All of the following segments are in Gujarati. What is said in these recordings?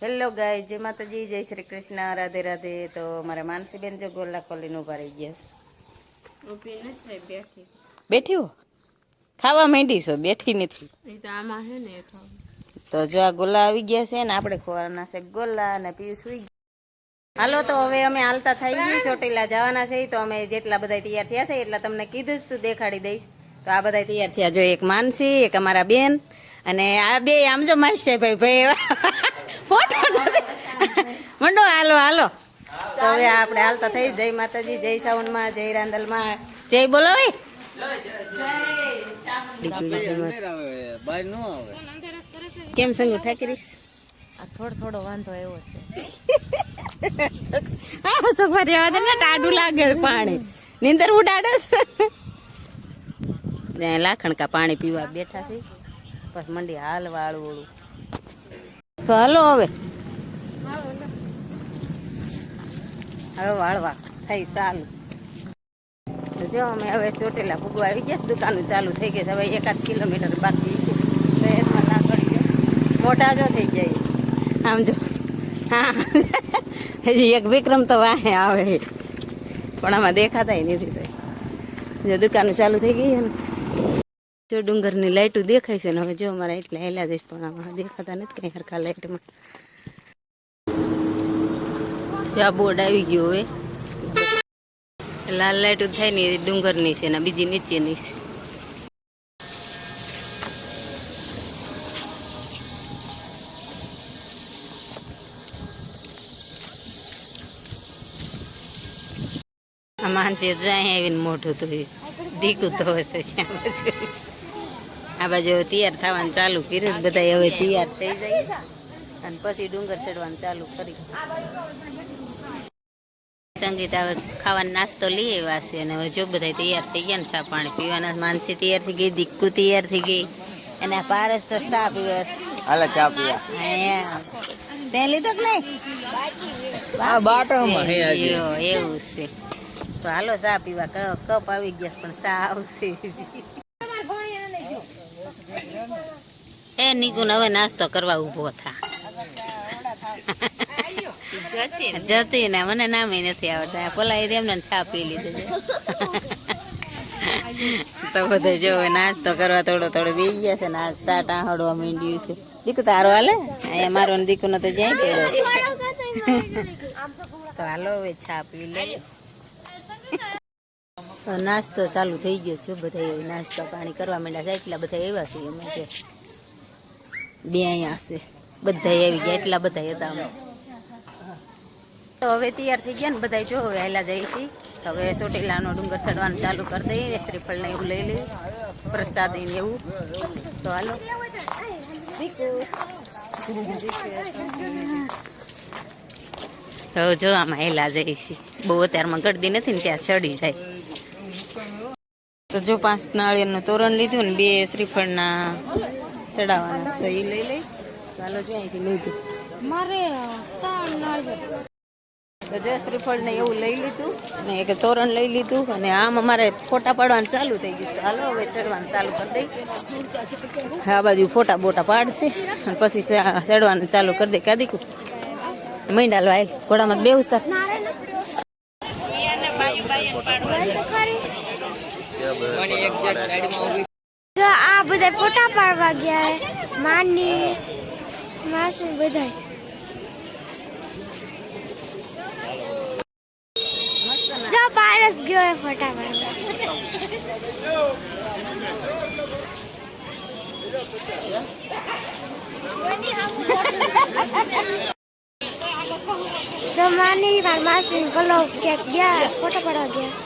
હેલો ગાય જય માતાજી જય શ્રી કૃષ્ણ રાધે રાધે તો મારા માનસીબેન જો ગોલા કોલીનું ઊભા રહી ગયા બેઠી ખાવા માંડી છો બેઠી નથી. તો જો આ ગોલા આવી ગયા છે ને આપણે ખોવાના છે ગોલા અને પિયુષ સુઈ ગયા. હાલો તો હવે અમે હાલતા થઈ ગઈ ચોટીલા જવાના છે. તો અમે જેટલા બધા તૈયાર થયા છે એટલા તમને કીધું જ તું દેખાડી દઈશ. તો આ બધા તૈયાર થયા. જો એક માનસી, એક અમારા બેન અને આ બે આમ જો માસ છે ભાઈ ભાઈ ફોટો મંડો, હાલો હાલો. તો હવે આપણે હાલતા થઈ જય માતાજી, જય સાવનમાં જય રાંદલમાં જય બોલો કેમ સંગુ ઠાકરીશ? આ થોડો થોડો વાંધો આવ્યો છે હા, તો ફરી આવે ને ટાઢું લાગે પાણી. નીંદર ઉડાડે છે. લાખણકા પાણી પીવા બેઠા છે. બસ મંડી હાલ વાળું તો હાલો હવે. હવે વાળવા. થઈ તો જો અમે હવે ચોટીલા ભૂગવા આવી ગયા. દુકાનો ચાલુ થઈ ગઈ હવે એકાદ કિલોમીટર બાકી શહેરમાં ના પડી મોટા જો થઈ જાય આમ જો. હા. હજી એક વિક્રમ તો વાહે આવે. પણ આમાં દેખાતા નથી જો દુકાનો ચાલુ થઈ ગઈ છે ને. જો ડુંગરની લાઇટો દેખાય છે ને હવે જો અમારા એટલે હેલા જઈશ પણ આમાં દેખાતા નથી કંઈ હરખા લાઈટમાં. ત્યાં બોર્ડ આવી ગયો હવે. લાલ લાઇટો થાય ને એ ડુંગરની છે ને બીજી નીચેની છે. માનસી જો આવીને મોઢું તો દીકું તો હશે શ્યામ આ બાજુ તૈયાર થવાનું ચાલુ કર્યું બધા હવે તૈયાર થઈ જાય અને પછી ડુંગર ચડવાનું ચાલુ કરી સંગીત હવે ખાવાનો નાસ્તો લઈ આવ્યા છે અને હવે જો બધા તૈયાર થઈ ગયા ને સા પાણી પીવાના માનસી તૈયાર થઈ ગઈ દીકુ તૈયાર થઈ ગઈ. અને આ પારસ તો સા પીવસ. હાલે ચા પીવા. તે લીધો કે નહીં? આ બાટામાં. હે. એવું છે. તો હાલો ચા પીવા. કપ આવી ગયા પણ સા આવશે. એ નિકુન હવે નાસ્તો કરવા ઊભો થા. જતી ને, મને નામે નથી આવડતા. પેલા એ એમને છા પી લીધું તો બધા જો નાસ્તો કરવા થોડો થોડો બેસી ગયા છે ને આ આહડવા માંડ્યું છે. દીકુ તારો હાલે? અહીંયા મારો ને દીકુનો તો જાય પડ્યો તો હાલો હવે છા પી લે તો નાસ્તો ચાલુ થઈ ગયો છે બધા નાસ્તો પાણી કરવા માંડ્યા છે, એટલા બધા એવા છે એમાં છે બે અહીંયા છે બધા આવી ગયા, એટલા બધા હતા અમે. તો હવે તૈયાર થઈ ગયા ને બધા જો હવે હેલા જાય છે. હવે ચોટીલાનો ડુંગર ચડવાનું ચાલુ કરી દઈએ શ્રીફળને એવું લઈ લઈએ, પ્રસાદ એવું. તો હાલો. તો જો આમાં હેલા જાય છે. બહુ અત્યારમાં ગળદી નથી ને ત્યાં ચડી જાય. તો જો પાંચ નાળિયેરનું તોરણ લીધું ને બે શ્રીફળના ચડાવવાના. તો એ લઈ લઈ ચાલો જો અહીંથી લીધું. મારે તો જો શ્રીફળ ને એવું લઈ લીધું ને એક તોરણ લઈ લીધું અને આમ અમારે ફોટા પાડવાનું ચાલુ થઈ ગયું ચાલો હાલો હવે ચડવાનું ચાલુ કરી દઈ. આ બાજુ ફોટા બોટા પાડશે અને પછી ચડવાનું ચાલુ કરી દે. કાદીકું મહિના આવેલ ઘોડામાં જો આ બધા ફોટા પાડવા ગયા માની, માસી બધા જો પારસ ગયો એ ફોટા પાડવા. જો માની માસી ગલો ક્યાંક ગયા, ફોટા પાડવા ગયા.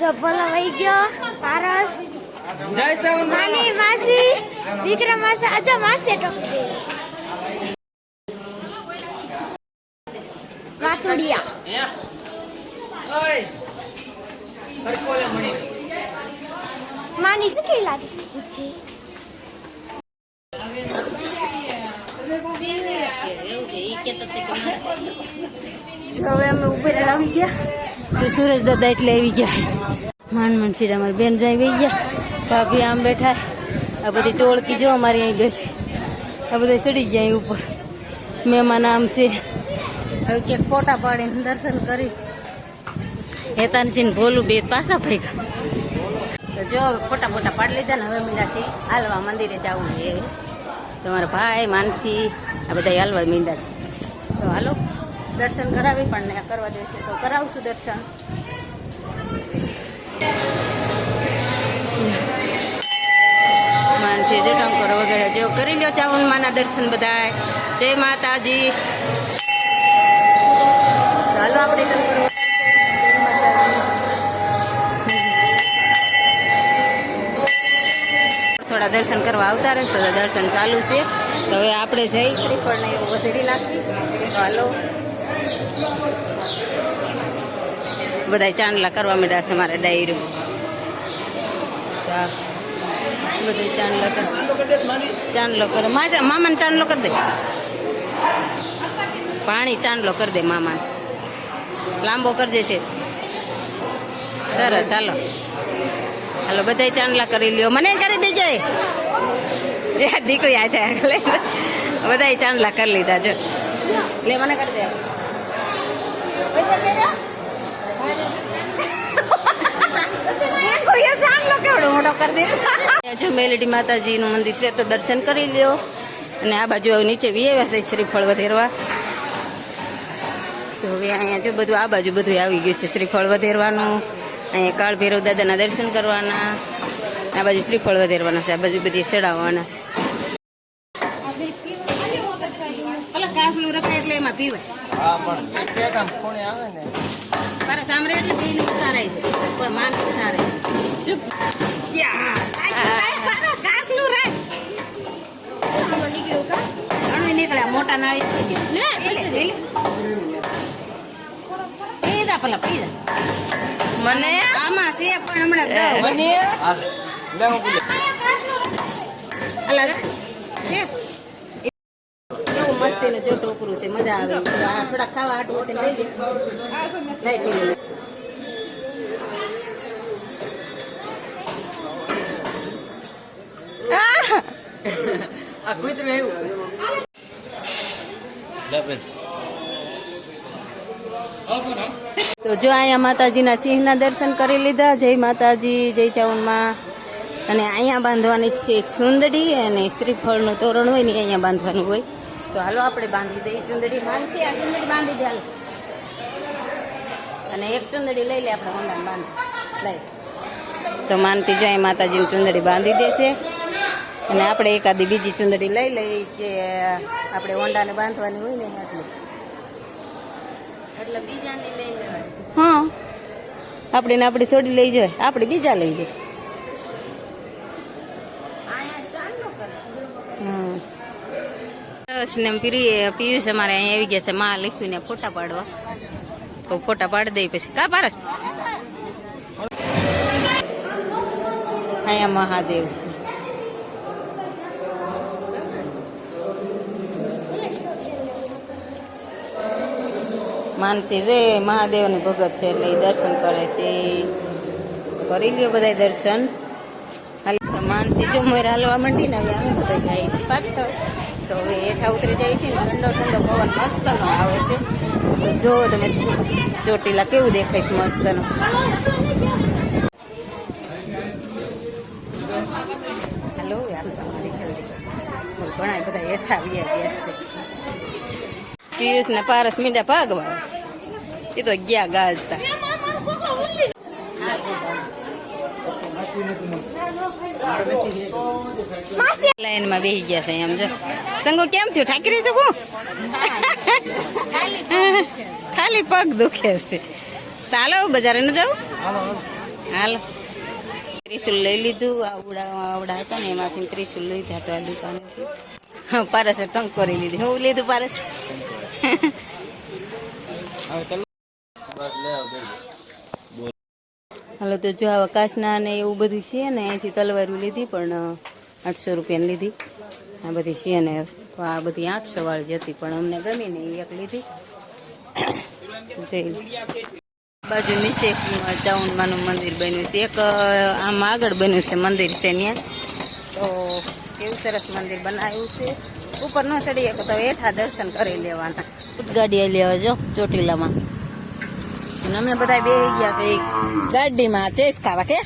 જો બોલો વહી ગયો. પારસ. માની માસી. વિક્રમ માસી અજા માસી ટોકી વાતુડિયા. માની છે લાગે? ઊંચી હવે અમે ઉભે આવી ગયા. સુરજ દાદા એટલે આવી ગયા. માન સીડા અમારી બેન જાય વહી ગયા. ભાભી આમ બેઠા. આ બધી ટોળકી જો અમારી અહીં બેઠી. આ બધા ચડી ગયા અહીં ઉપર. મહેમાન આમ છે. હવે ક્યાંક ફોટા પાડીને દર્શન કરી. હેતાનસિંહ ભોલું બે પાછા ભેગા તો જો, ફોટા ફોટા પાડી લીધા ને હવે મીંડા હાલવા મંદિરે જવું છે. તમારા ભાઈ, માનસી, આ બધા હાલવા મીંડા છે. દર્શન કરાવી, પણ કરવા છે તો કરાવશું દર્શન. માનસી જો ટંકર વગેરે જો કરી લ્યો ચાવન માના દર્શન બધાય. જય માતાજી. ચાલો આપણે. થોડા દર્શન કરવા આવતા રહે, તો દર્શન ચાલુ છે. તો હવે આપણે જઈ શ્રીફળને એવું વધેરી નાખી. ચાલો બધા ચાંદલા કરવા માંડ્યા છે મારા ડાયરી. બધા ચાંદલા ચાંદલો કરે માસા, મામાને ચાંદલો કરી દે. પાણી ચાંદલો કરી દે મામા લાંબો કરી છે. સરસ, હાલો. હાલો બધા ચાંદલા કરી લ્યો. મને કરી દેજે. દીકરી આ થયા બધા ચાંદલા કરી લીધા, જો. લે, મને કરી દે કોઈએ ચાંદલો કેવડો મોટો કરી દીધો જો મેલડી માતાજીનું મંદિર છે તો દર્શન કરી લ્યો. અને આ બાજુ નીચે વિયેવા છે શ્રીફળ વધેરવા. તો હવે અહીંયા જો બધું આ બાજુ બધું આવી ગયું છે શ્રીફળ વધેરવાનું. અહીંયા કાળ ભૈરવ દાદાના દર્શન કરવાના. આ બાજુ શ્રીફળ વધેરવાના છે, આ બાજુ બધી ચડાવવાના છે. કાફલું રખાય એટલે એમાં પીવાય હા પણ પેટ આમ ખૂણે આવે ને. મારા સામરે એટલે બેન સારાય છે. કોઈ માન છે. ચૂપ. ઘણું નીકળ્યા મોટા નાળી થઈ ગયા. પીધા પેલા પીધા. મને? આમાં છે પણ હમણાં લે અલા રે. મસ્તીનું જો ટોપરું છે મજા આવે. તો આ થોડા ખાવા હાટું હોતે લઈ લે. લઈ લઈ આ કુતરું એવું. તો જો અહીંયા માતાજીના સિંહના દર્શન કરી લીધા. જય માતાજી જય ચાઉનમાં અને અહીંયા બાંધવાની છે ચુંદડી અને શ્રીફળનું તોરણ હોય ને અહીંયા બાંધવાનું હોય. તો હાલો આપણે બાંધી દઈએ. ચુંદડી માનસી આ ચુંદડી બાંધી દે હાલો. અને એક ચુંદડી લઈ લે આપણે ઊંડાને બાંધી. લઈ. તો માનસી જો અહીં માતાજીની ચુંદડી બાંધી દેશે. અને આપણે એકાદી બીજી ચુંદડી લઈ લઈ કે આપણે ઓંડાને બાંધવાની હોય ને એટલી એટલે બીજાની લઈ લેવાય હા. આપણે ને આપણી થોડી લઈ જાય આપણે બીજા લઈ જાય બસ ને પિયુષ અમારે અહીંયા આવી ગયા છે, માં લખ્યું ને ફોટા પાડવા. તો ફોટા પાડી દઈ પછી. કા પારસ? અહીંયા મહાદેવ છે. માનસી રે મહાદેવની ભગત છે એટલે એ દર્શન કરે છે. કરી લ્યો બધા દર્શન. માનસી જો મોર હાલવા માંડી ને હવે અમે બધા જાય છે. પાછળ તો હવે હેઠા ઉતરી જાય છે. ઠંડો ઠંડો પવન મસ્તનો આવે છે. જો તમે ચોટીલા કેવું દેખાય છે મસ્તનો. હાલો ઘણા બધા હેઠા વ્યા ગયા છે. પિયુષ ને પારસ મીંડા ભાગવા. એ તો ગયા ગાજતા. લાઈનમાં બેસી ગયા છે એમ જો સંગો કેમ થયું? ઠાકરી શકું ખાલી પગ દુખે છે. ચાલો બજારે ન જાવ હાલો. ત્રિશુલ લઈ લીધું, આવડા આવડા હતા ને, એમાંથી ત્રિશુલ લીધા તો આ દુકાન પારસે ટંક કરી લીધી. હું લીધું પારસ? હાલો, તો જો આ આકાશના ને એવું બધું છે ને, અહીંથી તલવારું લીધી, પણ આઠસો રૂપિયાની લીધી. આ બધી છે ને, તો આ બધી આઠસો વાળી જ હતી, પણ અમને ગમી ને એક લીધી. બાજુ નીચે ચાઉનમાનું મંદિર બન્યું છે. એક આમ આગળ બન્યું છે મંદિર છે ત્યાં. તો કેવું સરસ મંદિર બનાવ્યું છે. ઉપર ન ચડીએ, તો હેઠા દર્શન કરી લેવાના. ગાડી લેવા જો ચોટીલામાં. અને અમે બધા બે ગયા છે ગાડીમાં ચેસ ખાવા કે?